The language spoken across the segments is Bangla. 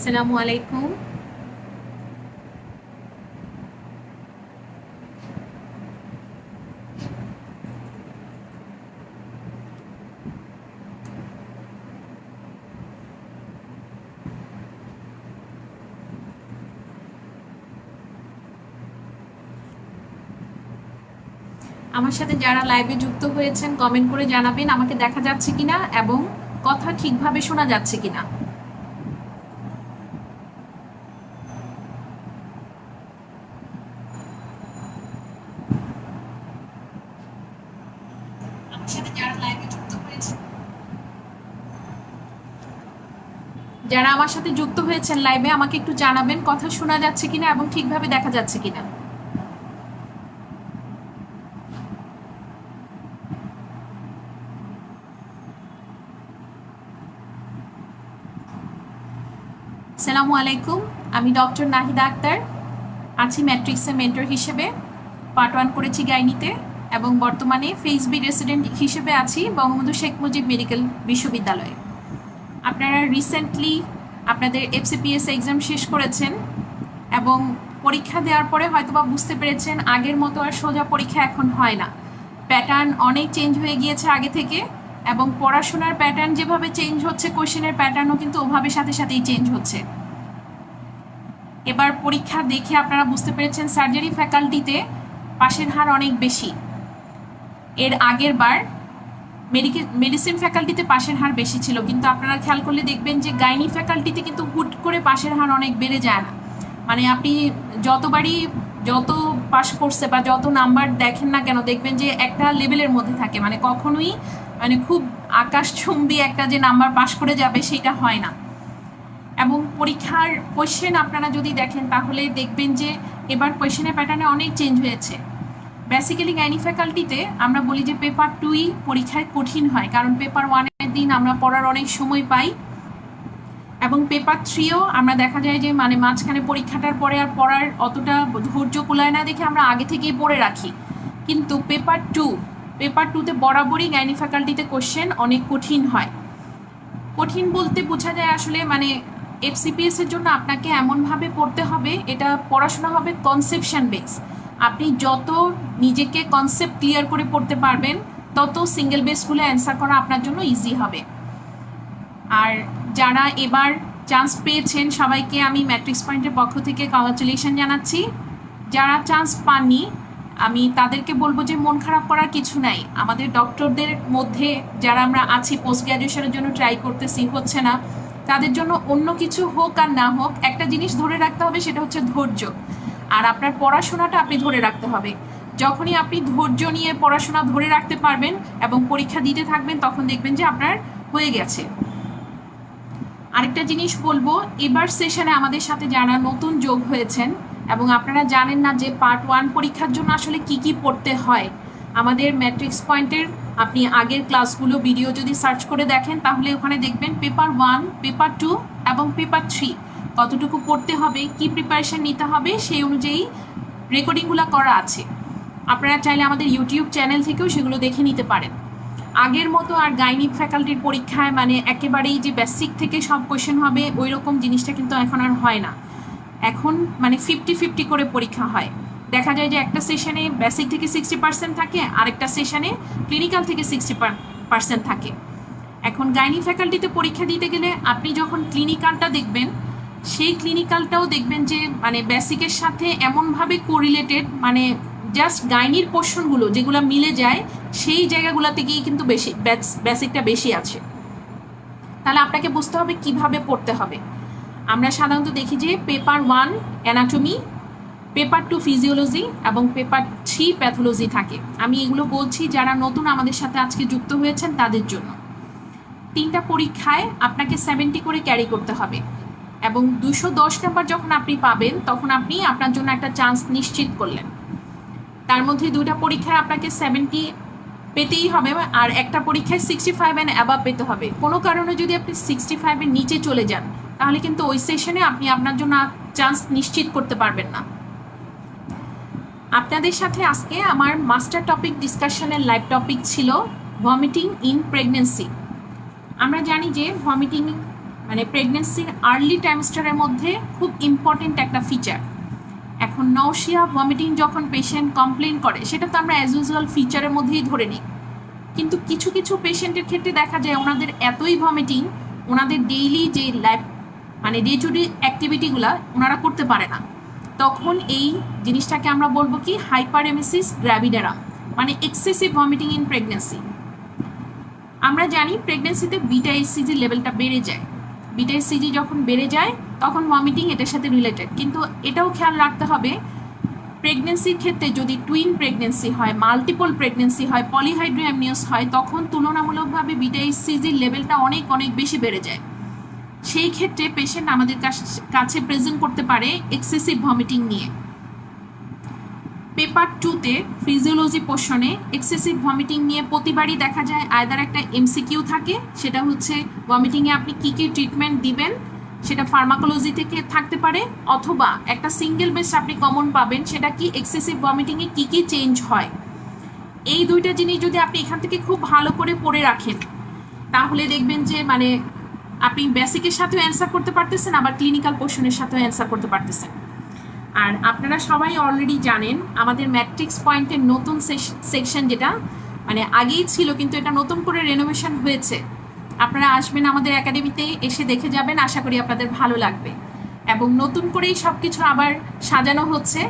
আসসালামু আলাইকুম। আমার সাথে যারা লাইভে যুক্ত হয়েছেন কমেন্ট করে জানাবেন আমাকে দেখা যাচ্ছে কিনা এবং কথা ঠিকভাবে শোনা যাচ্ছে কিনা আমার সাথে যারা লাইভে যুক্ত হয়েছেন যারা আমার সাথে যুক্ত হয়েছেন লাইভে আমাকে একটু জানাবেন কথা শোনা যাচ্ছে কিনা এবং ঠিকভাবে দেখা যাচ্ছে কিনা। সালামু আলাইকুম, আমি ডক্টর নাহিদা আক্তার। আছি ম্যাট্রিক্সের মেন্টর হিসেবে। পার্ট ওয়ান করেছি গাইনিতে এবং বর্তমানে ফেসবি রেসিডেন্ট হিসেবে আছি, বঙ্গবন্ধু শেখ মুজিব মেডিকেল বিশ্ববিদ্যালয়ে। আপনারা রিসেন্টলি আপনাদের এফসিপিএস এক্সাম শেষ করেছেন এবং পরীক্ষা দেওয়ার পরে হয়তোবা বুঝতে পেরেছেন আগের মতো আর সোজা পরীক্ষা এখন হয় না। প্যাটার্ন অনেক চেঞ্জ হয়ে গিয়েছে আগে থেকে এবং পড়াশোনার প্যাটার্ন যেভাবে চেঞ্জ হচ্ছে কোশ্চেনের প্যাটার্নও কিন্তু ওভাবে সাথে সাথেই চেঞ্জ হচ্ছে। এবার পরীক্ষা দেখে আপনারা বুঝতে পেরেছেন সার্জারি ফ্যাকাল্টিতে পাশের হার অনেক বেশি। এর আগের বার মেডিকেল মেডিসিন ফ্যাকাল্টিতে পাশের হার বেশি ছিল, কিন্তু আপনারা খেয়াল করলে দেখবেন যে গাইনি ফ্যাকাল্টিতে কিন্তু হুট করে পাশের হার অনেক বেড়ে যায় না। মানে আপনি যতবারই যত পাশ করছে বা যত নাম্বার দেখেন না কেন, দেখবেন যে একটা লেভেলের মধ্যে থাকে। মানে কখনোই মানে খুব আকাশচুম্বী একটা যে নাম্বার পাশ করে যাবে সেটা হয় না। এবং পরীক্ষার কোয়েশ্চেন আপনারা যদি দেখেন, তাহলে দেখবেন যে এবার কোয়েশ্চেনের প্যাটার্নে অনেক চেঞ্জ হয়েছে। বেসিক্যালি গাইনি ফ্যাকাল্টিতে আমরা বলি যে পেপার টুই পরীক্ষায় কঠিন হয়। কারণ পেপার ওয়ানের দিন আমরা পড়ার অনেক সময় পাই। এবং পেপার থ্রিও আমরা দেখা যায় যে মানে মাঝখানে পরীক্ষাটার পরে আর পড়ার অতটা ধৈর্য কুলায় না দেখে আমরা আগে থেকেই পড়ে রাখি। কিন্তু পেপার টু পেপার টুতে বরাবরই গাইনি ফ্যাকাল্টিতে কোশ্চেন অনেক কঠিন হয়। কঠিন বলতে বোঝা যায় আসলে মানে এফসিপিএস এর জন্য আপনাকে এমনভাবে পড়তে হবে, এটা পড়াশোনা হবে কনসেপশন বেস আপনি যত নিজেকে কনসেপ্ট ক্লিয়ার করে পড়তে পারবেন, তত সিঙ্গেল বেসগুলো অ্যান্সার করা আপনার জন্য ইজি হবে। আর যারা এবার চান্স পেয়েছেন, সবাইকে আমি ম্যাট্রিক্স পয়েন্টের পক্ষ থেকে কংগ্রাচুলেশন জানাচ্ছি। যারা চান্স পাননি, আমি তাদেরকে বলব যে মন খারাপ করার কিছু নাই। আমাদের ডক্টরদের মধ্যে যারা আমরা আছি পোস্ট গ্র্যাজুয়েশনের জন্য ট্রাই করতেছি, হচ্ছে না। তাদের জন্য অন্য কিছু হোক আর না হোক, একটা জিনিস ধরে রাখতে হবে, সেটা হচ্ছে ধৈর্য। আর আপনার পড়াশোনাটা আপনি ধরে রাখতে হবে। যখনই আপনি ধৈর্য নিয়ে পড়াশোনা ধরে রাখতে পারবেন এবং পরীক্ষা দিতে থাকবেন, তখন দেখবেন যে আপনার হয়ে গেছে। আরেকটা জিনিস বলব, এবার সেশনে আমাদের সাথে যারা নতুন যোগ হয়েছেন এবং আপনারা জানেন না যে পার্ট ওয়ান পরীক্ষার জন্য আসলে কি কি পড়তে হয়, আমাদের ম্যাট্রিক্স পয়েন্টের আপনি আগের ক্লাসগুলো ভিডিও যদি সার্চ করে দেখেন, তাহলে ওখানে দেখবেন পেপার ওয়ান পেপার টু এবং পেপার থ্রি কতটুকু পড়তে হবে, কি প্রিপারেশন নিতে হবে, সেই অনুযায়ী রেকর্ডিংগুলো করা আছে। আপনারা চাইলে আমাদের ইউটিউব চ্যানেল থেকেও সেগুলো দেখে নিতে পারেন। আগের মতো আর গাইনিক ফ্যাকাল্টির পরীক্ষায় মানে একেবারেই যে বেসিক থেকে সব কোয়েশ্চেন হবে ওই রকম জিনিসটা কিন্তু এখন আর হয় না। এখন মানে ফিফটি ফিফটি করে পরীক্ষা হয়। দেখা যায় যে একটা সেশনে বেসিক থেকে সিক্সটি পার্সেন্ট থাকে, আরেকটা সেশনে ক্লিনিক্যাল থেকে সিক্সটি পার্সেন্ট থাকে। এখন গাইনি ফ্যাকাল্টিতে পরীক্ষা দিতে গেলে আপনি যখন ক্লিনিক্যালটা দেখবেন সেই ক্লিনিক্যালটাও দেখবেন যে মানে বেসিকের সাথে এমনভাবে কোরিলেটেড মানে জাস্ট গাইনির পোর্শনগুলো যেগুলো মিলে যায়, সেই জায়গাগুলোতে গিয়ে কিন্তু বেশি বেসিকটা বেশি আছে। তাহলে আপনাকে বুঝতে হবে কীভাবে পড়তে হবে। আমরা সাধারণত দেখি যে paper one anatomy paper two physiology এবং পেপার থ্রি প্যাথোলজি থাকে। আমি এগুলো বলছি যারা নতুন আমাদের সাথে আজকে যুক্ত হয়েছেন তাদের জন্য। তিনটা পরীক্ষায় আপনাকে সেভেন্টি করে ক্যারি করতে হবে। এবং দুশো দশ নাম্বার যখন আপনি পাবেন, তখন আপনি আপনার জন্য একটা চান্স নিশ্চিত করলেন। তার মধ্যে দুটা পরীক্ষায় আপনাকে সেভেন্টি পেতেই হবে আর একটা পরীক্ষায় সিক্সটি ফাইভ অ্যান্ড অ্যাবাভ পেতে হবে। কোনো কারণে যদি আপনি সিক্সটি ফাইভের নিচে চলে যান, তাহলে কিন্তু ওই সেশনে আপনি আপনার জন্য চান্স নিশ্চিত করতে পারবেন না। আপনাদের সাথে আজকে আমার মাস্টার টপিক ডিসকাশনের লাইভ টপিক ছিল ভমিটিং ইন প্রেগনেন্সি আমরা জানি যে ভমিটিং মানে প্রেগনেন্সির আর্লি টাইমস্টারের মধ্যে খুব ইম্পর্টেন্ট একটা ফিচার এখন নৌশিয়া ভমিটিং যখন পেশেন্ট কমপ্লেন করে, সেটা তো আমরা অ্যাজ ইউজুয়াল ফিচারের মধ্যেই ধরে নিই। কিন্তু কিছু কিছু পেশেন্টের ক্ষেত্রে দেখা যায় ওনাদের এতই ভমিটিং ওনাদের ডেইলি যে লাইফ মানে ডে টু ডে অ্যাক্টিভিটিগুলো ওনারা করতে পারে না। তখন এই জিনিসটাকে আমরা বলব কি? হাইপার এমিসিস গ্র্যাভিডেরা মানে এক্সেসিভ ভমিটিং ইন প্রেগনেন্সি আমরা জানি প্রেগনেন্সিতে বিটা এসিজি লেভেলটা বেড়ে যায়। বিটা সিজি যখন বেড়ে যায়, তখন ভমিটিং এটার সাথে রিলেটেড কিন্তু এটাও খেয়াল রাখতে হবে প্রেগনেন্সির ক্ষেত্রে যদি টুইন প্রেগনেন্সি হয় মাল্টিপল প্রেগনেন্সি হয় পলিহাইড্রিয়ামনিয়াস হয়, তখন তুলনামূলকভাবে বিটা এসিজির লেভেলটা অনেক অনেক বেশি বেড়ে যায়। সেই ক্ষেত্রে পেশেন্ট আমাদের কাছে প্রেজেন্ট করতে পারে এক্সেসিভ ভমিটিং নিয়ে। পেপার টুতে ফিজিওলজি পোর্শনে এক্সেসিভ ভমিটিং নিয়ে প্রতিবারই দেখা যায় আয়দার একটা এমসিকিউ থাকে, সেটা হচ্ছে ভমিটিংয়ে আপনি কী কী ট্রিটমেন্ট দিবেন, সেটা ফার্মাকোলজি থেকে থাকতে পারে, অথবা একটা সিঙ্গেল বেস আপনি কমন পাবেন, সেটা কি এক্সেসিভ ভমিটিংয়ে কী কী চেঞ্জ হয়। এই দুইটা জিনিস যদি আপনি এখান থেকে খুব ভালো করে পড়ে রাখেন, তাহলে দেখবেন যে মানে আপনি বেসিকের সাথেও অ্যান্সার করতে পারতেছেন, আবার ক্লিনিক্যাল পোর্শনের সাথেও অ্যান্সার করতে পারতেছেন। আর আপনারা সবাই অলরেডি জানেন, আমাদের ম্যাট্রিক্স পয়েন্টের নতুন সেকশন যেটা মানে আগেই ছিল, কিন্তু এটা নতুন করে রেনোভেশন হয়েছে। আপনারা আসবেন আমাদের একাডেমিতে এসে দেখে যাবেন, আশা করি আপনাদের ভালো লাগবে। এবং নতুন করেই সব কিছু আবার সাজানো হচ্ছে।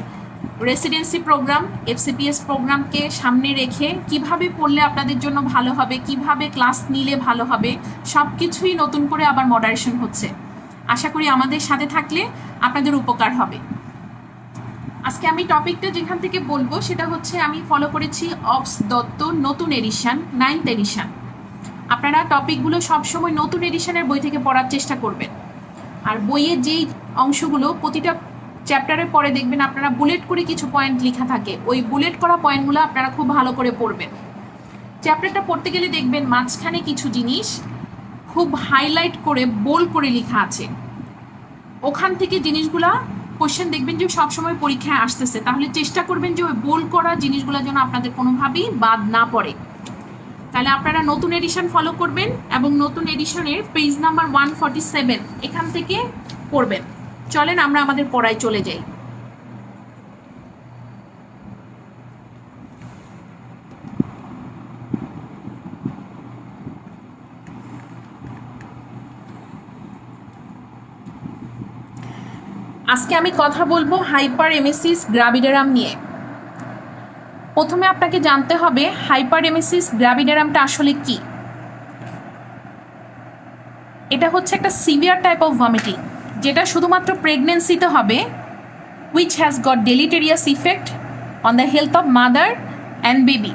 রেসিডেন্সি প্রোগ্রাম এফসিপিএস প্রোগ্রামকে সামনে রেখে কীভাবে পড়লে আপনাদের জন্য ভালো হবে, কীভাবে ক্লাস নিলে ভালো হবে সব কিছুই নতুন করে আবার মডারেশন হচ্ছে। আশা করি আমাদের সাথে থাকলে আপনাদের উপকার হবে। আজকে আমি টপিকটা যেখান থেকে বলব, সেটা হচ্ছে আমি ফলো করেছি অবস দত্ত নতুন এডিশন নাইনথ এডিশন আপনারা টপিকগুলো সবসময় নতুন এডিশনের বই থেকে পড়ার চেষ্টা করবেন। আর বইয়ের যেই অংশগুলো, প্রতিটা চ্যাপ্টারের পরে দেখবেন আপনারা বুলেট করে কিছু পয়েন্ট লেখা থাকে। ওই বুলেট করা পয়েন্টগুলো আপনারা খুব ভালো করে পড়বেন। চ্যাপ্টারটা পড়তে গেলে দেখবেন মাঝখানে কিছু জিনিস খুব হাইলাইট করে বোল করে লেখা আছে। ওখান থেকে জিনিসগুলা কোশ্চেন দেখবেন যে সবসময় পরীক্ষায় আসতেছে। তাহলে চেষ্টা করবেন যে ওই বোল করা জিনিসগুলো যেন আপনাদের কোনোভাবেই বাদ না পড়ে। তাহলে আপনারা নতুন এডিশন ফলো করবেন এবং নতুন এডিশনের page number one forty seven এখান থেকে পড়বেন। চলেন আমরা আমাদের পড়ায় চলে যাই। আজকে আমি কথা বলব হাইপার এমেসিস গ্রাভিডেরাম নিয়ে। প্রথমে আপনাকে জানতে হবে হাইপার এমেসিস গ্রাভিডেরামটা আসলে কি। এটা হচ্ছে একটা সিভিয়ার টাইপ অফ ভমিটিং, যেটা শুধুমাত্র প্রেগনেন্সিতে হবে which has got deleterious effect on the health of mother and baby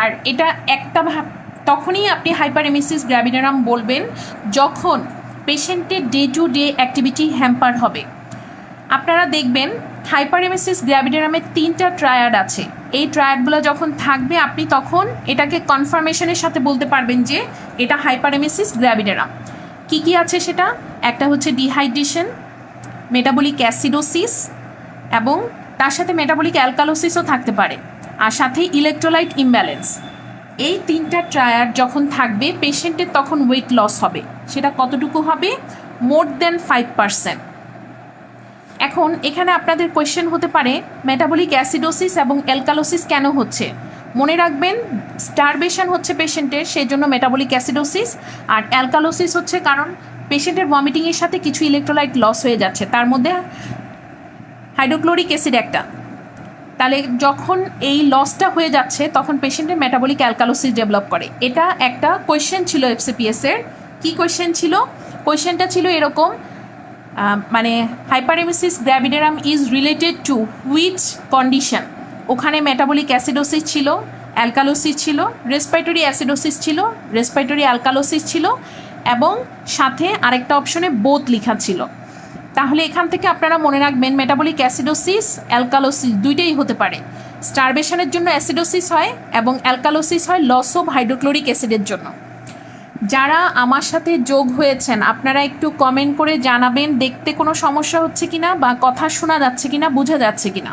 আর এটা একটা তখনই আপনি হাইপার এমেসিস গ্র্যাভিডারাম বলবেন যখন পেশেন্টের day to day activity hamper হবে। আপনারা দেখবেন হাইপারেমেসিস গ্র্যাভিডেরামের তিনটা ট্রায়াড আছে। এই ট্রায়াডগুলো যখন থাকবে, আপনি তখন এটাকে কনফার্মেশনের সাথে বলতে পারবেন যে এটা হাইপারেমেসিস গ্র্যাভিডেরাম কি কি আছে সেটা? একটা হচ্ছে ডিহাইড্রেশন মেটাবলিক অ্যাসিডোসিস এবং তার সাথে মেটাবলিক অ্যালকালোসিসও থাকতে পারে। আর সাথে ইলেকট্রোলাইট ইমব্যালেন্স এই তিনটা ট্রায়ার যখন থাকবে পেশেন্টের তখন ওয়েট লস হবে। সেটা কতটুকু হবে? মোর দেন ফাইভ পার্সেন্ট এখন এখানে আপনাদের কোয়েশ্চেন হতে পারে মেটাবলিক অ্যাসিডোসিস এবং অ্যালকালোসিস কেন হচ্ছে? মনে রাখবেন স্টারবেশন হচ্ছে পেশেন্টের সেই জন্য মেটাবলিক অ্যাসিডোসিস আর অ্যালকালোসিস হচ্ছে কারণ পেশেন্টের ভমিটিংয়ের সাথে কিছু ইলেকট্রোলাইট লস হয়ে যাচ্ছে। তার মধ্যে হাইড্রোক্লোরিক অ্যাসিড একটা। তাহলে যখন এই লসটা হয়ে যাচ্ছে, তখন পেশেন্টের মেটাবলিক অ্যালকালোসিস ডেভেলপ করে। এটা একটা কোয়েশ্চেন ছিল এফসিপিএস এর। কি কোয়েশ্চেন ছিল? কোয়েশ্চেনটা ছিল এরকম মানে hyperemesis gravidarum is related to which condition ওখানে মেটাবলিক অ্যাসিডোসিস ছিল অ্যালকালোসিস ছিল রেসপাইটরি অ্যাসিডোসিস ছিল রেসপাইটরি অ্যালকালোসিস ছিল, এবং সাথে আরেকটা অপশনে বোথ লেখা ছিল। তাহলে এখান থেকে আপনারা মনে রাখবেন মেটাবলিক অ্যাসিডোসিস অ্যালকালোসিস দুইটাই হতে পারে। স্টারবেশনের জন্য অ্যাসিডোসিস হয় এবং অ্যালকালোসিস হয় লস অফ হাইড্রোক্লোরিক অ্যাসিডের জন্য। যারা আমার সাথে যোগ হয়েছেন, আপনারা একটু কমেন্ট করে জানাবেন, দেখতে কোনো সমস্যা হচ্ছে কিনা বা কথা শোনা যাচ্ছে কিনা, বোঝা যাচ্ছে কিনা।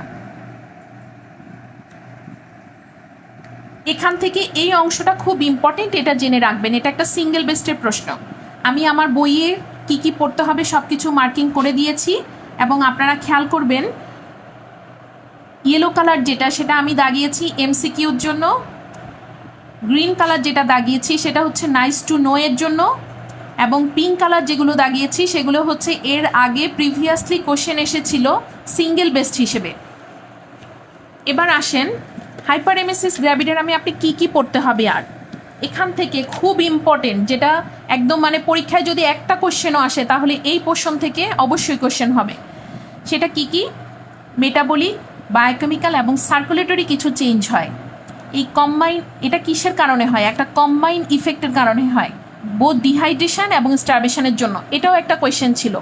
এখান থেকে এই অংশটা খুব ইম্পর্টেন্ট এটা জেনে রাখবেন। এটা একটা সিঙ্গেল বেস্টের প্রশ্ন। আমি আমার বইয়ে কি কি পড়তে হবে সব কিছু মার্কিং করে দিয়েছি এবং আপনারা খেয়াল করবেন ইয়েলো কালার যেটা, সেটা আমি দাগিয়েছি এমসিকিউর জন্য। গ্রিন কালার যেটা দাগিয়েছি সেটা হচ্ছে নাইস টু নো এর জন্য, এবং পিঙ্ক কালার যেগুলো দাগিয়েছি সেগুলো হচ্ছে এর আগে প্রিভিয়াসলি কোশ্চেন এসেছিল সিঙ্গেল বেস্ট হিসেবে। এবার আসেন হাইপার এমএসএস গ্র্যাভিডারামে আপনি কি কি পড়তে হবে আর? এখান থেকে খুব ইম্পর্টেন্ট যেটা একদম মানে পরীক্ষায় যদি একটা কোশ্চেনও আসে, তাহলে এই পোর্শন থেকে অবশ্যই কোশ্চেন হবে। সেটা কি কি? মেটাবলিক বায়োকেমিক্যাল এবং সার্কুলেটরি কিছু চেঞ্জ হয়। এই কম্বাইন এটা কিসের কারণে হয়? একটা কম্বাইন ইফেক্টের কারণে হয়। বোধ ডিহাইড্রেশন এবং স্টারভেশনের জন্য। এটাও একটা কোয়েশ্চেন ছিল।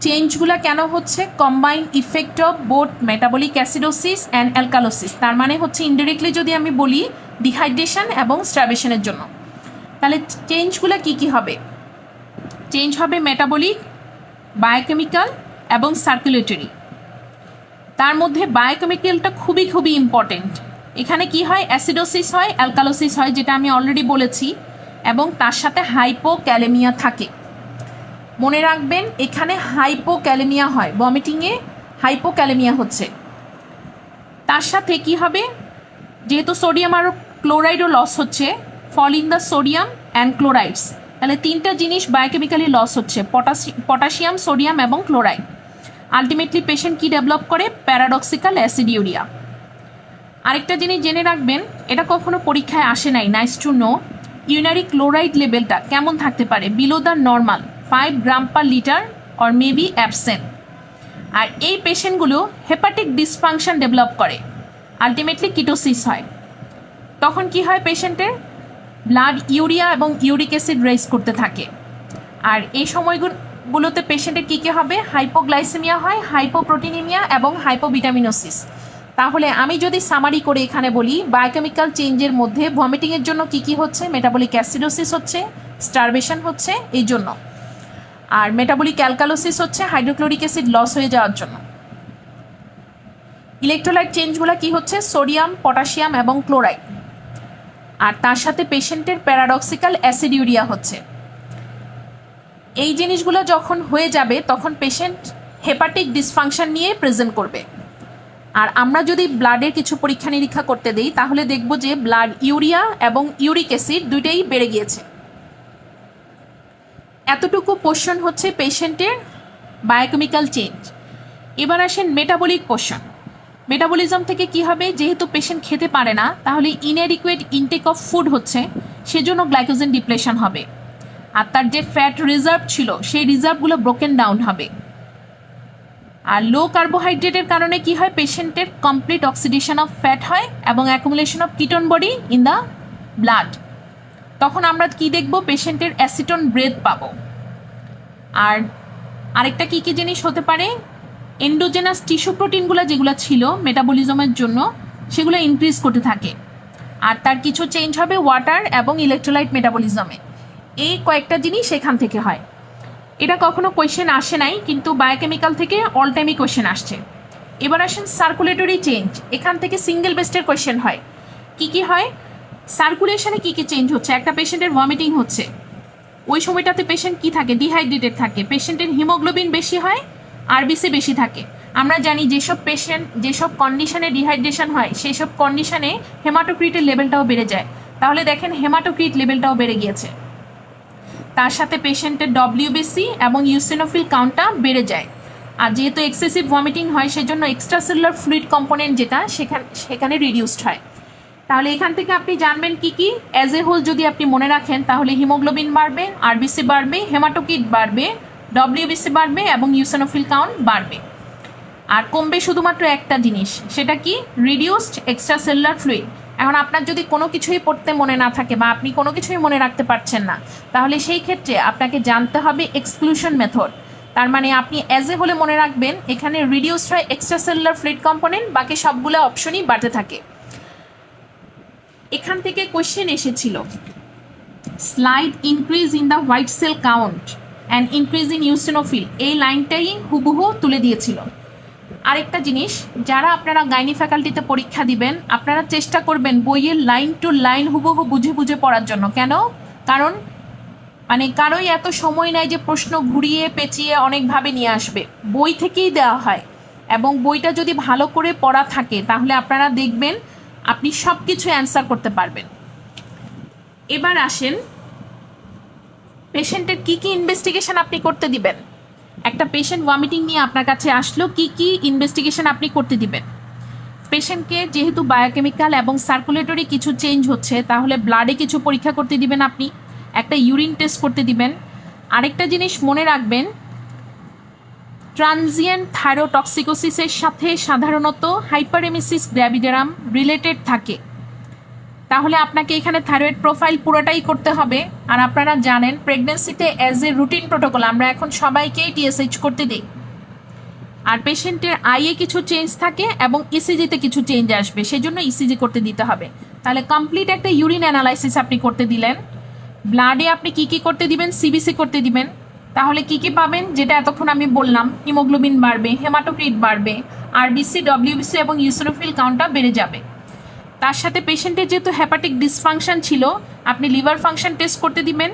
চেঞ্জগুলো কেন হচ্ছে? Combine effect of both metabolic acidosis and alkalosis তার মানে হচ্ছে ইনডিরেক্টলি যদি আমি বলি ডিহাইড্রেশন এবং স্টারভেশনের জন্য। তাহলে চেঞ্জগুলো কি কি হবে? চেঞ্জ হবে মেটাবলিক বায়োকেমিক্যাল এবং সার্কুলেটরি তার মধ্যে বায়োকেমিক্যালটা খুবই খুবই ইম্পর্টেন্ট এখানে কি হয়? অ্যাসিডোসিস হয়, অ্যালকালোসিস হয়, যেটা আমি অলরেডি বলেছি, এবং তার সাথে হাইপোক্যালেমিয়া থাকে। মনে রাখবেন, এখানে হাইপোক্যালেমিয়া হয়। ভমিটিংয়ে হাইপোক্যালেমিয়া হচ্ছে। তার সাথে কি হবে? যেহেতু সোডিয়াম আর ক্লোরাইডও লস হচ্ছে fall in the sodium and chlorides তাহলে তিনটা জিনিস বায়োকেমিক্যালি লস হচ্ছে পটাশি পটাশিয়াম সোডিয়াম এবং ক্লোরাইড আলটিমেটলি পেশেন্ট কি ডেভেলপ করে? প্যারাডক্সিক্যাল অ্যাসিডিউরিয়া আরেকটা জিনিস জেনে রাখবেন, এটা কখনো পরীক্ষায় আসে নাই nice to know urinary chloride লেভেলটা কেমন থাকতে পারে? Below the normal five gram per litre or maybe absent আর এই পেশেন্টগুলো হেপাটিক ডিসফাংশন ডেভেলপ করে আলটিমেটলি কিটোসিস হয়। তখন কি হয় পেশেন্টের ব্লাড ইউরিয়া এবং ইউরিক অ্যাসিড রেস করতে থাকে। আর এই সময়গুলোতে পেশেন্টের কী কী হবে? হাইপোগ্লাইসেমিয়া হয় হাইপোপ্রোটিনিমিয়া এবং হাইপোভিটামিনোসিস তাহলে আমি যদি সামারি করে এখানে বলি বায়োকেমিক্যাল চেঞ্জের মধ্যে ভমিটিংয়ের জন্য কি কি হচ্ছে? মেটাবলিক অ্যাসিডোসিস হচ্ছে স্টারবেশন হচ্ছে, এই জন্য। আর মেটাবলিক অ্যালকালোসিস হচ্ছে হাইড্রোক্লোরিক অ্যাসিড লস হয়ে যাওয়ার জন্য। ইলেকট্রোলাইট চেঞ্জগুলো কি হচ্ছে? সোডিয়াম পটাশিয়াম এবং ক্লোরাইড আর তার সাথে পেশেন্টের প্যারাডক্সিক্যাল অ্যাসিডিউরিয়া হচ্ছে। এই জিনিসগুলো যখন হয়ে যাবে, তখন পেশেন্ট হেপাটিক ডিসফাংশন নিয়ে প্রেজেন্ট করবে। আর আমরা যদি ব্লাডের কিছু পরীক্ষা নিরীক্ষা করতে দিই, তাহলে দেখব যে ব্লাড ইউরিয়া এবং ইউরিক অ্যাসিড দুইটাই বেড়ে গিয়েছে। এতটুকু পোর্শন হচ্ছে পেশেন্টের বায়োকেমিক্যাল চেঞ্জ এবার আসেন মেটাবলিক পোষণ মেটাবলিজম থেকে কি হবে? যেহেতু পেশেন্ট খেতে পারে না, তাহলে ইনএডিকুয়েট ইনটেক অফ ফুড হচ্ছে, সেজন্য গ্লাইকোজেন ডিপ্লেশন হবে। আর তার যে ফ্যাট রিজার্ভ ছিল, সেই রিজার্ভগুলো ব্রোকেন ডাউন হবে। আর লো কার্বোহাইড্রেটের কারণে কি হয়? পেশেন্টের কমপ্লিট অক্সিডেশন অফ ফ্যাট হয় এবং accumulation of ketone body in the blood তখন আমরা কি দেখব? পেশেন্টের অ্যাসিটন ব্রেথ পাবো। আর আরেকটা কি কি জিনিস হতে পারে? এন্ডোজেনাস টিস্যু প্রোটিনগুলো যেগুলো ছিল মেটাবলিজমের জন্য, সেগুলো ইনক্রিজ করতে থাকে। আর তার কিছু চেঞ্জ হবে ওয়াটার এবং ইলেকট্রোলাইট মেটাবলিজমে এই কয়েকটা জিনিস এখান থেকে হয়। এটা কখনো কোয়েশ্চেন আসে নাই, কিন্তু বায়োকেমিক্যাল থেকে অল টাইমই কোয়েশ্চেন আসছে। এবার আসেন সার্কুলেটরি চেঞ্জ এখান থেকে সিঙ্গেল বেস্টের কোয়েশ্চেন হয়। কি কি হয়? সার্কুলেশনে কি কি চেঞ্জ হচ্ছে? একটা পেশেন্টের ভমিটিং হচ্ছে। ওই সময়টাতে পেশেন্ট কি থাকে? ডিহাইড্রেটেড থাকে। পেশেন্টের হিমোগ্লোবিন বেশি হয় আরবিসি বেশি থাকে। আমরা জানি যেসব পেশেন্ট যেসব কন্ডিশনে ডিহাইড্রেশন হয় সেই সব কন্ডিশনে হেমাটোক্রিটের লেভেলটাও বেড়ে যায়। তাহলে দেখেন হেমাটোক্রিট লেভেলটাও বেড়ে গিয়েছে। তার সাথে পেশেন্টের ডব্লিউবিসি এবং ইউসিনোফিল কাউন্টটা বেড়ে যায়। আর যেহেতু এক্সেসিভ ভমিটিং হয়, সেজন্য এক্সট্রা সেলুলার ফ্লুইড কম্পোনেন্ট যেটা, সেখানে সেখানে রিডিউসড হয়। তাহলে এখান থেকে আপনি জানবেন কি কি। অ্যাজ এ হোল যদি আপনি মনে রাখেন, তাহলে হিমোগ্লোবিন বাড়বে আরবিসি বাড়বে হেমাটোকিট বাড়বে ডব্লিউবিসি বাড়বে এবং ইউসেনোফিল কাউন্ট বাড়বে। আর কমবে শুধুমাত্র একটা জিনিস, সেটা কি? রিডিউসড এক্সট্রা সেলুলার ফ্লুইড এখন আপনার যদি কোনো কিছুই পড়তে মনে না থাকে বা আপনি কোনো কিছুই মনে রাখতে পারছেন না, তাহলে সেই ক্ষেত্রে আপনাকে জানতে হবে এক্সক্লুশন মেথড তার মানে আপনি অ্যাজ এ হলে মনে রাখবেন, এখানে রিডিউস হয় এক্সট্রা সেলুলার ফ্লুইড কম্পোনেন্ট বাকি সবগুলো অপশনই বাড়তে থাকে। এখান থেকে কোয়েশ্চেন এসেছিল slight increase in the white cell count and increase in eosinophil এই লাইনটাই হুবহু তুলে দিয়েছিল। আরেকটা জিনিস, যারা আপনারা গাইনি ফ্যাকাল্টিতে পরীক্ষা দিবেন, আপনারা চেষ্টা করবেন বইয়ের লাইন টু লাইন হুবহু বুঝে বুঝে পড়ার জন্য। কেন? কারণ মানে কারোই এত সময় নেয় যে প্রশ্ন ঘুরিয়ে পেঁচিয়ে অনেকভাবে নিয়ে আসবে। বই থেকেই দেওয়া হয়। এবং বইটা যদি ভালো করে পড়া থাকে, তাহলে আপনারা দেখবেন আপনি সব কিছু অ্যান্সার করতে পারবেন। এবার আসেন, পেশেন্টের কি কি ইনভেস্টিগেশন আপনি করতে দিবেন? একটা পেশেন্ট ভমিটিং নিয়ে আপনার কাছে আসলো, কি কি ইনভেস্টিগেশন আপনি করতে দিবেন? পেশেন্টকে যেহেতু বায়োকেমিক্যাল এবং সার্কুলেটরি কিছু চেঞ্জ হচ্ছে, তাহলে ব্লাডে কিছু পরীক্ষা করতে দিবেন আপনি, একটা ইউরিন টেস্ট করতে দিবেন। আরেকটা জিনিস মনে রাখবেন ট্রানজিয়েন্ট থাইরোটক্সিকোসিসের সাথে সাধারণত হাইপারেমিসিস গ্র্যাভিডেরাম রিলেটেড থাকে। তাহলে আপনাকে এখানে থাইরয়েড প্রোফাইল পুরোটাই করতে হবে। আর আপনারা জানেন প্রেগনেন্সিতে অ্যাজ এ রুটিন প্রোটোকল আমরা এখন সবাইকেই টিএসএইচ করতে দিই। আর পেশেন্টের আইয়ে কিছু চেঞ্জ থাকে এবং ইসিজিতে কিছু চেঞ্জ আসবে সেই জন্য ইসিজি করতে দিতে হবে। তাহলে কমপ্লিট একটা ইউরিন অ্যানালাইসিস আপনি করতে দিলেন। ব্লাডে আপনি কি কি করতে দিবেন? সিবিসি করতে দিবেন। তাহলে কি কি পাবেন? যেটা এতক্ষণ আমি বললাম হিমোগ্লোবিন বাড়বে হেমাটোক্রিট বাড়বে আরবিসি ডব্লিউবিসি এবং ইউসোরোফিল কাউন্টটা বেড়ে যাবে। তার সাথে পেশেন্টের যেহেতু হ্যাপাটিক ডিসফাংশন ছিল, আপনি লিভার ফাংশন টেস্ট করতে দিবেন।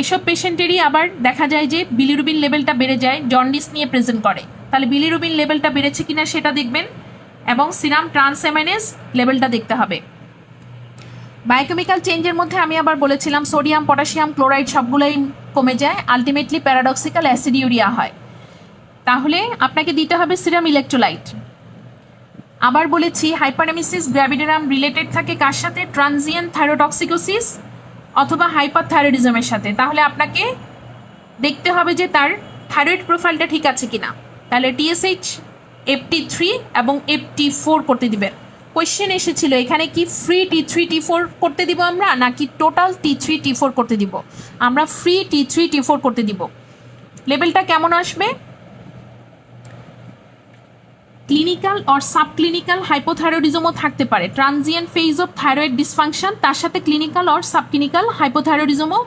এসব পেশেন্টেরই আবার দেখা যায় যে বিলিরুবিন লেভেলটা বেড়ে যায় জন্ডিস নিয়ে প্রেজেন্ট করে। তাহলে বিলিরুবিন লেভেলটা বেড়েছে কিনা সেটা দেখবেন, এবং সিরাম ট্রান্সএমাইনেস লেভেলটা দেখতে হবে। বায়োকেমিক্যাল চেঞ্জের মধ্যে আমি আবার বলেছিলাম সোডিয়াম পটাশিয়াম ক্লোরাইড সবগুলোই কমে যায় আলটিমেটলি প্যারাডক্সিক্যাল অ্যাসিড ইউরিয়া হয়। তাহলে আপনাকে দিতে হবে সিরাম ইলেকট্রোলাইট আবার বলেছি হাইপারেমিসিস গ্র্যাভিডেরাম রিলেটেড থাকে কার সাথে? ট্রানজিয়েন্ট থাইরোটক্সিকোসিস অথবা হাইপারথাইরয়েডিজমের সাথে। তাহলে আপনাকে দেখতে হবে যে তার থাইরয়েড প্রোফাইলটা ঠিক আছে কিনা। তাহলে টিএসএইচ এফটি থ্রি এবং এফটি ফোর করতে দিবেন। কোয়েশ্চেন এসেছিল, এখানে কি free T three T four করতে দিব আমরা, নাকি total T three T four করতে দিব? আমরা free T three T four করতে দিব। লেভেলটা কেমন আসবে? ক্লিনিক্যাল অর সাবক্লিনিক্যাল হাইপোথাইরয়েডিজমও থাকতে পারে। Transient phase of thyroid dysfunction তার সাথে ক্লিনিক্যাল অর সাবক্লিনিক্যাল হাইপোথাইরয়েডিজমও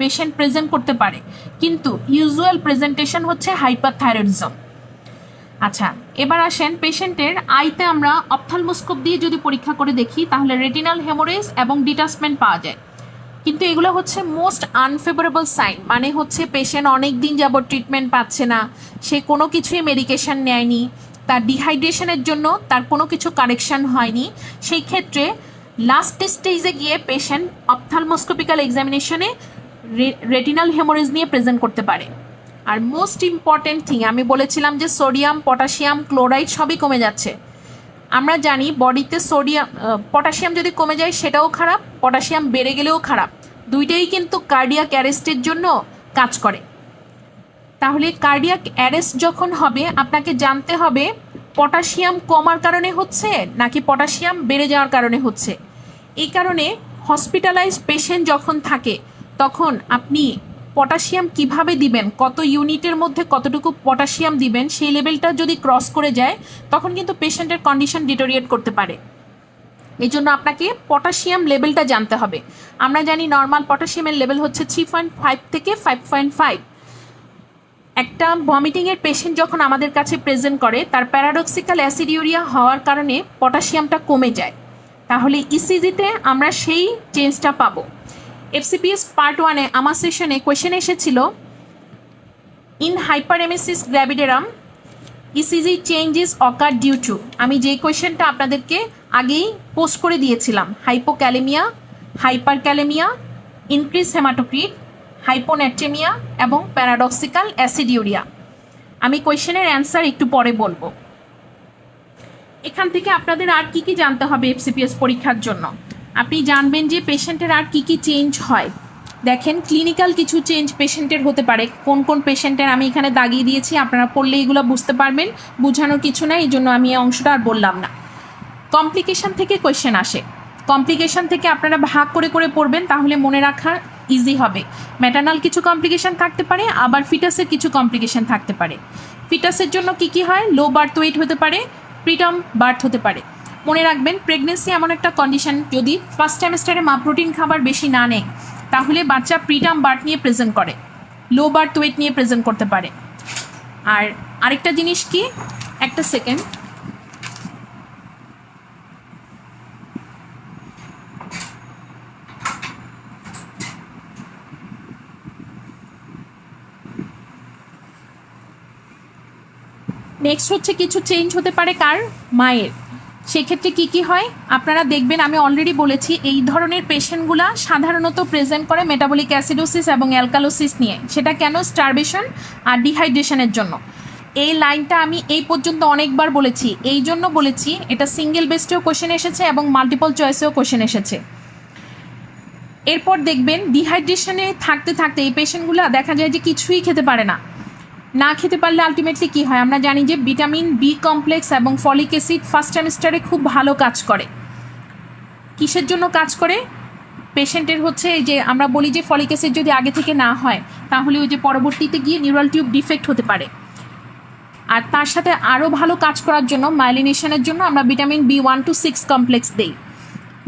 পেশেন্ট প্রেজেন্ট করতে পারে। কিন্তু ইউজুয়াল প্রেজেন্টেশন হচ্ছে হাইপারথাইরয়েডিজম আচ্ছা এবার আসেন পেশেন্টের আইতে আমরা অপথালমোস্কোপ দিয়ে যদি পরীক্ষা করে দেখি, তাহলে রেটিনাল হেমোরেজ এবং ডিটাচমেন্ট পাওয়া যায়। কিন্তু এগুলো হচ্ছে মোস্ট আনফেভারেবল সাইন মানে হচ্ছে পেশেন্ট অনেক দিন যাবত ট্রিটমেন্ট পাচ্ছে না, সে কোনো কিছুই মেডিকেশন নেয়নি তার ডিহাইড্রেশনের জন্য তার কোনো কিছু কারেকশান হয়নি। সেই ক্ষেত্রে লাস্ট স্টেজে গিয়ে পেশেন্ট অপথালমোস্কোপিক্যাল এক্সামিনেশনে রেটিনাল হেমোরেজ নিয়ে প্রেজেন্ট করতে পারে। আর মোস্ট ইম্পর্টেন্ট থিং আমি বলেছিলাম যে সোডিয়াম পটাশিয়াম ক্লোরাইড সবই কমে যাচ্ছে। আমরা জানি বডিতে সোডিয়াম পটাশিয়াম যদি কমে যায় সেটাও খারাপ পটাশিয়াম বেড়ে গেলেও খারাপ। দুইটাই কিন্তু কার্ডিয়াক অ্যারেস্টের জন্য কাজ করে। তাহলে কার্ডিয়াক অ্যারেস্ট যখন হবে, আপনাকে জানতে হবে পটাশিয়াম কমার কারণে হচ্ছে নাকি পটাশিয়াম বেড়ে যাওয়ার কারণে হচ্ছে। এই কারণে হসপিটালাইজ পেশেন্ট যখন থাকে, তখন আপনি পটাশিয়াম কীভাবে দিবেন, কত ইউনিটের মধ্যে কতটুকু পটাশিয়াম দিবেন, সেই লেভেলটা যদি ক্রস করে যায়, তখন কিন্তু পেশেন্টের কন্ডিশন ডিটোরিয়েট করতে পারে। এই জন্য আপনাকে পটাশিয়াম লেভেলটা জানতে হবে। আমরা জানি নর্মাল পটাশিয়ামের লেভেল হচ্ছে থ্রি পয়েন্ট ফাইভ থেকে ফাইভ পয়েন্ট ফাইভ একটা ভমিটিংয়ের পেশেন্ট যখন আমাদের কাছে প্রেজেন্ট করে, তার প্যারাডক্সিক্যাল অ্যাসিডিউরিয়া হওয়ার কারণে পটাশিয়ামটা কমে যায়। তাহলে ইসিজিতে আমরা সেই চেঞ্জটা পাবো। এফসিপিএস পার্ট ওয়ানে আমার সেশনে কোয়েশ্চেন এসেছিল in hyperemesis gravidarum ECG changes occur due to আমি যে কোয়েশ্চেনটা আপনাদেরকে আগেই পোস্ট করে দিয়েছিলাম। Hypokalaemia hyper kalaemia increase haematocrit hyponatraemia এবং প্যারাডক্সিক্যাল অ্যাসিডিউরিয়া। আমি কোয়েশ্চেনের অ্যান্সার একটু পরে বলব। এখান থেকে আপনাদের আর কি কি জানতে হবে এফসিপিএস পরীক্ষার জন্য? আপনি জানবেন যে পেশেন্টের আর কি কি চেঞ্জ হয়। দেখেন, ক্লিনিক্যাল কিছু চেঞ্জ পেশেন্টের হতে পারে। কোন কোন পেশেন্টের আমি এখানে দাগিয়ে দিয়েছি, আপনারা পড়লে এগুলো বুঝতে পারবেন। বোঝানোর কিছু নাই, এই জন্য আমি এই অংশটা আর বললাম না। কমপ্লিকেশন থেকে কোয়েশ্চেন আসে। কমপ্লিকেশন থেকে আপনারা ভাগ করে করে পড়বেন, তাহলে মনে রাখা ইজি হবে। ম্যাটার্নাল কিছু কমপ্লিকেশন থাকতে পারে, আবার ফিটাসের কিছু কমপ্লিকেশন থাকতে পারে। ফিটাসের জন্য কি কি হয়? লো বার্থ ওয়েট হতে পারে প্রিটার্ম বার্থ হতে পারে। মনে রাখবেন প্রেগনেন্সি এমন একটা কন্ডিশন যদি ফার্স্ট সেমিস্টারে মা প্রোটিন খাবার বেশি না নেয়, তাহলে বাচ্চা প্রিটাম বার্থ নিয়ে প্রেজেন্ট করে লো বার্থ ওয়েট নিয়ে প্রেজেন্ট করতে পারে। আর আরেকটা জিনিস কি? একটা সেকেন্ড নেক্সট হচ্ছে কিছু চেঞ্জ হতে পারে কার? মায়ের। সেক্ষেত্রে কি কি হয়? আপনারা দেখবেন আমি অলরেডি বলেছি, এই ধরনের পেশেন্টগুলা সাধারণত প্রেজেন্ট করে মেটাবলিক অ্যাসিডোসিস এবং অ্যালকালোসিস নিয়ে। সেটা কেন? স্টারবেশন আর ডিহাইড্রেশনের জন্য। এই লাইনটা আমি এই পর্যন্ত অনেকবার বলেছি। এই জন্য বলেছি, এটা সিঙ্গেল বেস্টেও কোশ্চেন এসেছে এবং মাল্টিপল চয়েসেও কোশ্চেন এসেছে। এরপর দেখবেন ডিহাইড্রেশনে থাকতে থাকতে এই পেশেন্টগুলো দেখা যায় যে কিছুই খেতে পারে না। না খেতে পারলে আলটিমেটলি কি হয়? আমরা জানি যে ভিটামিন বি কমপ্লেক্স এবং ফলিক অ্যাসিড ফার্স্ট সেমিস্টারে খুব ভালো কাজ করে। কিসের জন্য কাজ করে? পেশেন্টের হচ্ছে এই যে আমরা বলি যে ফলিক অ্যাসিড যদি আগে থেকে না হয়, তাহলে ওই যে পরবর্তীতে গিয়ে নিউরাল টিউব ডিফেক্ট হতে পারে। আর তার সাথে আরও ভালো কাজ করার জন্য মাইলিনেশনের জন্য আমরা vitamin B one two six complex দিই।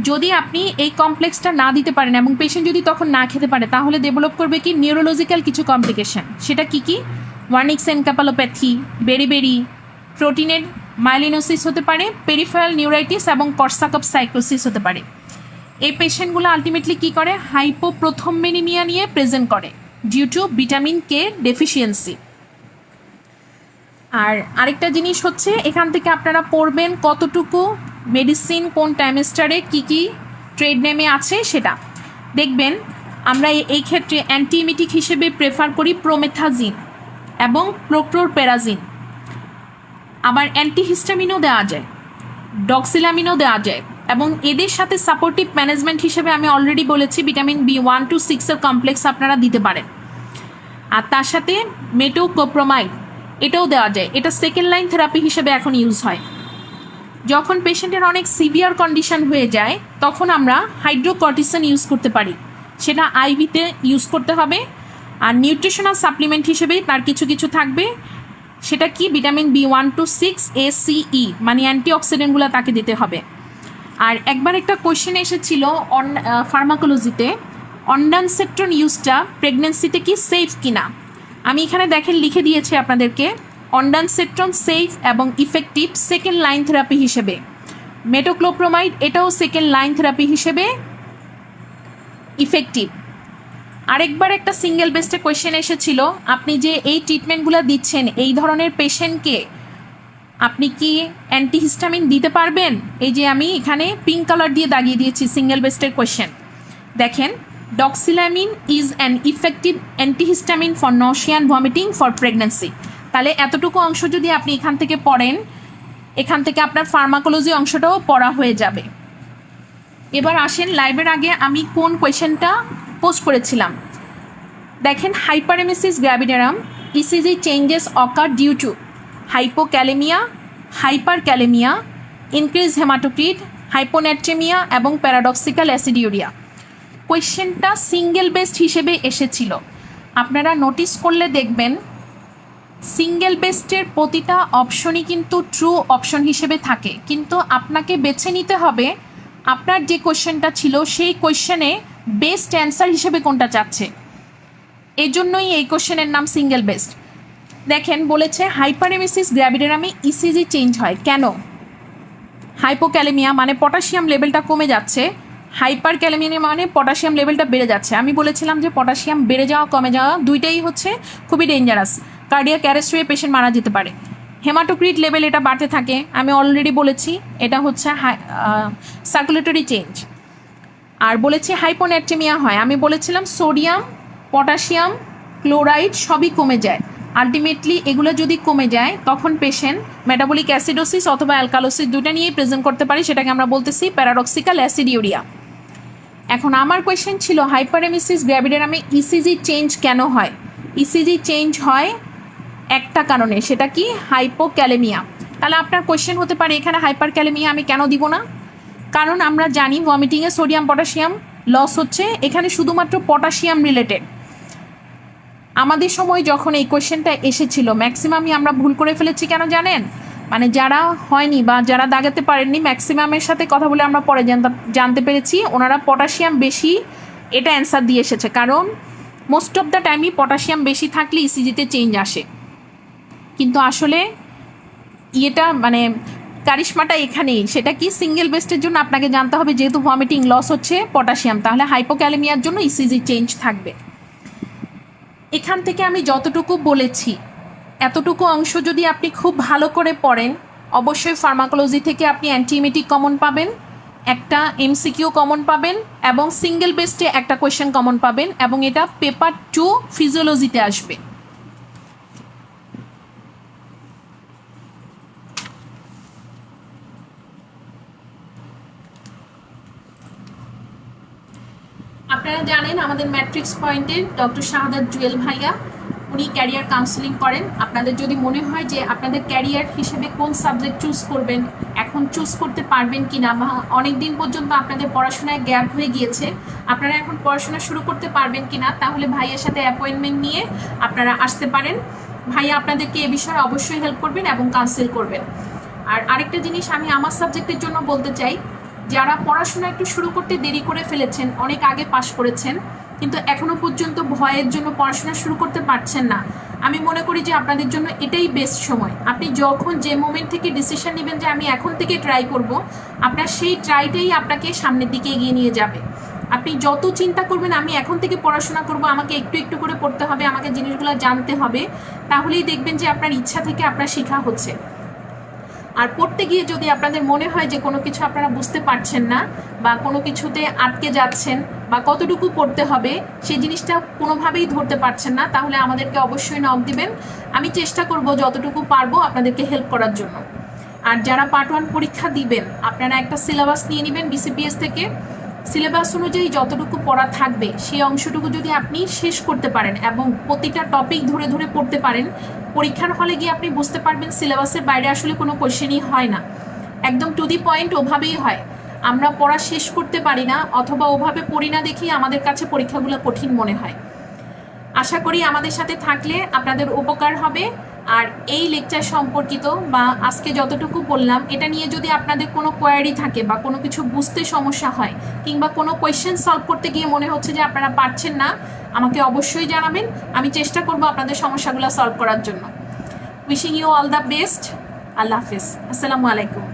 যদি আপনি এই কমপ্লেক্সটা না দিতে পারেন এবং পেশেন্ট যদি তখন না খেতে পারে, তাহলে ডেভেলপ করবে কি? নিউরোলজিক্যাল কিছু কমপ্লিকেশন সেটা কি কি? ওয়ার্নিক্স এনকাপালোপ্যাথি বেরিবেরি প্রোটিনের মাইলিনোসিস হতে পারে, পেরিফেরাল নিউরাইটিস এবং কর্সাকপ সাইক্রোসিস হতে পারে। এই পেশেন্টগুলো আলটিমেটলি কী করে? হাইপো প্রথম মেনিমিয়া নিয়ে প্রেজেন্ট করে, due to vitamin K deficiency আর আরেকটা জিনিস হচ্ছে, এখান থেকে আপনারা পড়বেন কতটুকু মেডিসিন কোন টাইমেস্টারে কী কী ট্রেড নেমে আছে সেটা। দেখবেন, আমরা এই ক্ষেত্রে অ্যান্টিমিটিক হিসেবে প্রেফার করি প্রোমেথাজিন। এবং প্রোক্টোরপেরাজিন। আবার অ্যান্টিহিস্টামিনও দেওয়া যায়, ডক্সিলামিনও দেওয়া যায়, এবং এদের সাথে সাপোর্টিভ ম্যানেজমেন্ট হিসেবে আমি অলরেডি বলেছি ভিটামিন বি ওয়ান টু সিক্সের কমপ্লেক্স আপনারা দিতে পারেন। আর তার সাথে মেটোকোপ্রোমাইড এটাও দেওয়া যায়। এটা সেকেন্ড লাইন থেরাপি হিসেবে এখন ইউজ হয়। যখন পেশেন্টের অনেক সিভিয়ার কন্ডিশন হয়ে যায়, তখন আমরা হাইড্রোকর্টিসন ইউজ করতে পারি। সেটা আইভিতে ইউজ করতে হবে। আর নিউট্রিশনাল সাপ্লিমেন্ট হিসেবেই তার কিছু কিছু থাকবে। সেটা কি? Vitamin B one two six A C E মানে অ্যান্টিঅক্সিডেন্টগুলো তাকে দিতে হবে। আর একবার একটা কোয়েশ্চেন এসেছিল অন ফার্মাকোলজিতে অন্ডানসেট্রন ইউজটা প্রেগনেন্সিতে কি সেফ কিনা? আমি এখানে দেখেন লিখে দিয়েছি আপনাদেরকে অন্ডানসেট্রন সেফ এবং ইফেক্টিভ সেকেন্ড লাইন থেরাপি হিসেবে। মেটোক্লোপ্রোমাইড এটাও সেকেন্ড লাইন থেরাপি হিসেবে ইফেক্টিভ আরেকবার একটা সিঙ্গেল বেস্টে কোয়েশ্চেন এসেছিল, আপনি যে এই ট্রিটমেন্টগুলো দিচ্ছেন, এই ধরনের পেশেন্টকে আপনি কি অ্যান্টিহিস্টামিন দিতে পারবেন? এই যে আমি এখানে পিঙ্ক কালার দিয়ে দাগিয়ে দিয়েছি সিঙ্গেল বেস্টের কোয়েশ্চেন দেখেন doxylamine is an effective antihistamine for nausea and vomiting for pregnancy তাহলে এতটুকু অংশ যদি আপনি এখান থেকে পড়েন, এখান থেকে আপনার ফার্মাকোলজি অংশটাও পড়া হয়ে যাবে। এবার আসেন লাইভের আগে আমি কোন কোয়েশ্চেনটা পোস্ট করেছিলাম। দেখেন hyperemesis gravidarum ECG changes occur due to hypokalaemia hyper kalaemia increase haematocrit hyponatraemia এবং প্যারাডক্সিক্যাল অ্যাসিডিউরিয়া কোয়েশ্চেনটা সিঙ্গেল বেস্ট হিসেবে এসেছিল। আপনারা নোটিস করলে দেখবেন সিঙ্গেল বেস্টের প্রতিটা অপশনই কিন্তু ট্রু অপশন হিসেবে থাকে। কিন্তু আপনাকে বেছে নিতে হবে, আপনার যে কোয়েশ্চেনটা ছিল সেই কোয়েশ্চেনে বেস্ট অ্যান্সার হিসেবে কোনটা চাচ্ছে? এজন্যই এই কোশ্চেনের নাম সিঙ্গেল বেস্ট দেখেন, বলেছে হাইপারেমেসিস গ্র্যাভিডেরামে ইসিজি চেঞ্জ হয়। কেন? হাইপোক্যালেমিয়া মানে পটাশিয়াম লেভেলটা কমে যাচ্ছে হাইপার ক্যালেমিয়া মানে পটাশিয়াম লেভেলটা বেড়ে যাচ্ছে। আমি বলেছিলাম যে পটাশিয়াম বেড়ে যাওয়া, কমে যাওয়া দুইটাই হচ্ছে খুবই ডেঞ্জারাস কার্ডিয়াক অ্যারেস্ট হয়ে পেশেন্ট মারা যেতে পারে। হেমাটোক্রিট লেভেল এটা বাড়তে থাকে। আমি অলরেডি বলেছি, এটা হচ্ছে সার্কুলেটরি চেঞ্জ আর বলেছি হাইপোন্যাট্রেমিয়া হয়। আমি বলেছিলাম সোডিয়াম, পটাশিয়াম, ক্লোরাইড সবই কমে যায়। আলটিমেটলি এগুলো যদি কমে যায়, তখন পেশেন্ট মেটাবলিক অ্যাসিডোসিস অথবা অ্যালকালোসিস দুটা নিয়েই প্রেজেন্ট করতে পারি, সেটাকে আমরা বলতেছি প্যারাডক্সিক্যাল অ্যাসিডিউরিয়া এখন আমার কোয়েশ্চেন ছিল হাইপারেমিসিস গ্র্যাভিডেরামে ইসিজি চেঞ্জ কেন হয়? ইসিজি চেঞ্জ হয় একটা কারণে, সেটা কি? হাইপোক্যালেমিয়া তাহলে আপনার কোয়েশ্চেন হতে পারে, এখানে হাইপার ক্যালেমিয়া আমি কেন দিব না? কারণ আমরা জানি ভমিটিংয়ে সোডিয়াম পটাশিয়াম লস হচ্ছে। এখানে শুধুমাত্র পটাশিয়াম রিলেটেড আমাদের সময় যখন এই কোয়েশ্চেনটা এসেছিল ম্যাক্সিমামই আমরা ভুল করে ফেলেছি কেন জানেন? মানে যারা হয়নি বা যারা দাগাতে পারেননি ম্যাক্সিমামের সাথে কথা বলে আমরা পরে জানতে পেরেছি। ওনারা পটাশিয়াম বেশি এটা অ্যান্সার দিয়ে এসেছে। কারণ মোস্ট অফ দ্য টাইমই পটাশিয়াম বেশি থাকলে ইসিজিতে চেঞ্জ আসে। কিন্তু আসলে ইয়েটা মানে কারিশমাটা এখানেই। সেটা কি সিঙ্গেল বেস্টের জন্য? আপনাকে জানতে হবে, যেহেতু ভমিটিং লস হচ্ছে পটাশিয়াম তাহলে হাইপোক্যালেমিয়ার জন্য ইসিজি চেঞ্জ থাকবে। এখান থেকে আমি যতটুকু বলেছি, এতটুকু অংশ যদি আপনি খুব ভালো করে পড়েন, অবশ্যই ফার্মাকোলজি থেকে আপনি অ্যান্টিমেটিক কমন পাবেন, একটা এমসিকিউ কমন পাবেন, এবং সিঙ্গেল বেস্টে একটা কোয়েশ্চেন কমন পাবেন, এবং এটা পেপার টু ফিজিওলজিতে আসবে। আপনারা জানেন আমাদের ম্যাট্রিক্স পয়েন্টের ডক্টর শাহাদাত জুয়েল ভাইয়া, উনি ক্যারিয়ার কাউন্সিলিং করেন। আপনাদের যদি মনে হয় যে আপনাদের ক্যারিয়ার হিসেবে কোন সাবজেক্ট চুজ করবেন, এখন চুজ করতে পারবেন কি না বা অনেক দিন পর্যন্ত আপনাদের পড়াশোনায় গ্যাপ হয়ে গিয়েছে, আপনারা এখন পড়াশোনা শুরু করতে পারবেন কি না তাহলে ভাইয়ের সাথে অ্যাপয়েন্টমেন্ট নিয়ে আপনারা আসতে পারেন। ভাইয়া আপনাদেরকে এ বিষয়ে অবশ্যই হেল্প করবেন এবং কাউন্সিল করবেন। আর আরেকটা জিনিস আমি আমার সাবজেক্টের জন্য বলতে চাই যারা পড়াশোনা একটু শুরু করতে দেরি করে ফেলেছেন, অনেক আগে পাশ করেছেন, কিন্তু এখনও পর্যন্ত ভয়ের জন্য পড়াশোনা শুরু করতে পারছেন না। আমি মনে করি যে আপনাদের জন্য এটাই বেস্ট সময়। আপনি যখন যে মোমেন্ট থেকে ডিসিশন নেবেন যে আমি এখন থেকে ট্রাই করব, আপনার সেই ট্রাইটাই আপনাকে সামনের দিকে এগিয়ে নিয়ে যাবে। আপনি যত চিন্তা করবেন, আমি এখন থেকে পড়াশোনা করব, আমাকে একটু একটু করে পড়তে হবে, আমাকে জিনিসগুলো জানতে হবে, তাহলেই দেখবেন যে আপনার ইচ্ছা থেকে আপনার শেখা হচ্ছে। আর পড়তে গিয়ে যদি আপনাদের মনে হয় যে কোনো কিছু আপনারা বুঝতে পারছেন না বা কোনো কিছুতে আটকে যাচ্ছেন বা কতটুকু পড়তে হবে, সেই জিনিসটা কোনোভাবেই ধরতে পারছেন না, তাহলে আমাদেরকে অবশ্যই নক দিবেন। আমি চেষ্টা করব যতটুকু পারব আপনাদেরকে হেল্প করার জন্য। আর যারা পার্ট ওয়ান পরীক্ষা দিবেন, আপনারা একটা সিলেবাস নিয়ে নেবেন বিসিপিএস থেকে। সিলেবাস অনুযায়ী যতটুকু পড়া থাকবে, সেই অংশটুকু যদি আপনি শেষ করতে পারেন এবং প্রতিটা টপিক ধরে ধরে পড়তে পারেন, পরীক্ষার হলে গিয়ে আপনি বুঝতে পারবেন সিলেবাসের বাইরে আসলে কোনো কোশ্চেনই হয় না। একদম টু দি পয়েন্ট ওভাবেই হয়। আমরা পড়া শেষ করতে পারি না, অথবা ওভাবে পড়ি না দেখেই আমাদের কাছে পরীক্ষাগুলো কঠিন মনে হয়। আশা করি আমাদের সাথে থাকলে আপনাদের উপকার হবে। আর এই লেকচার সম্পর্কিত বা আজকে যতটুকু বললাম, এটা নিয়ে যদি আপনাদের কোনো কোয়ারি থাকে বা কোনো কিছু বুঝতে সমস্যা হয় কিংবা কোনো কোয়েশ্চেন সলভ করতে গিয়ে মনে হচ্ছে যে আপনারা পারছেন না, আমাকে অবশ্যই জানাবেন। আমি চেষ্টা করব আপনাদের সমস্যাগুলো সলভ করার জন্য। Wishing you all the best আল্লাহ হাফিজ। আসসালামু আলাইকুম।